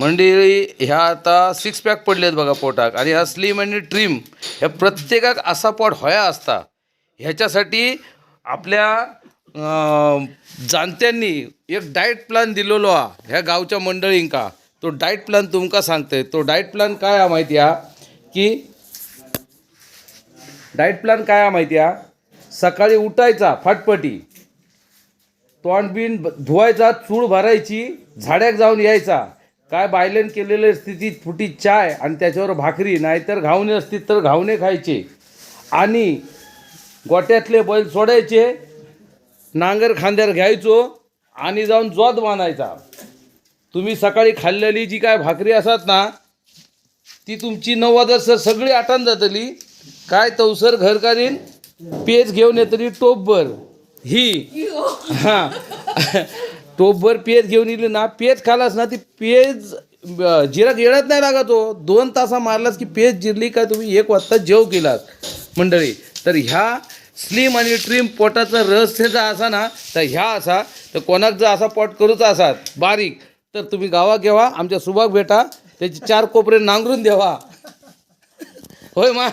मंडळी ह्या आता सिक्स पॅक पडलेत बघा पोटाक आणि म्हणजे ह्या स्लिम आणि ट्रीम ह्या प्रत्येकाक असा पोट होया असता. ह्याच्यासाठी आपल्या जाणत्यांनी एक डाएट प्लॅन दिलेलो हा ह्या गावच्या मंडळींका. तो डाएट प्लॅन तुमका सांगतोय तो डाएट प्लॅन काय हा माहिती हा? की डाएट प्लॅन काय हा माहिती हा? सकाळी उठायचा फाटपटी. तोंडबीन धुवायचा चूळ भरायची झाड्याक जाऊन यायचा. काय बायलेन केलेल्या स्थितीत फुटी चाय आणि त्याच्यावर भाकरी नाहीतर घावणे असतील तर घावणे खायचे. आणि गोट्यातले बैल सोडायचे नांगर खांद्यावर घ्यायचो आणि जाऊन जोत बांधायचा तुम्ही सकाळी खाल्लेली जी काय भाकरी असतात ना ती तुमची वाजता सगळी आटान जातली. काय तवसर घर करीन पेज घेऊन येतली टोपभर. ही. हां. टोपभर पेज घेऊन येली ना पेज खालास ना ती पेज अं, येळत नाही लागा तो दोन तासा मारलास की पेज जिरली काय तुम्ही? एक वाजता जेव केलात मंडळी तर ह्या स्लिम आणि ट्रिम पोटाचा रहस्य जर असा ना तर ह्या असा तर कोणाक जर असा पोट करूचा असा बारीक तर तुम्ही गावा घेवा आमच्या सुभाग भेटा त्याचे चार कोपरे नांगरून द्यावा. होय मा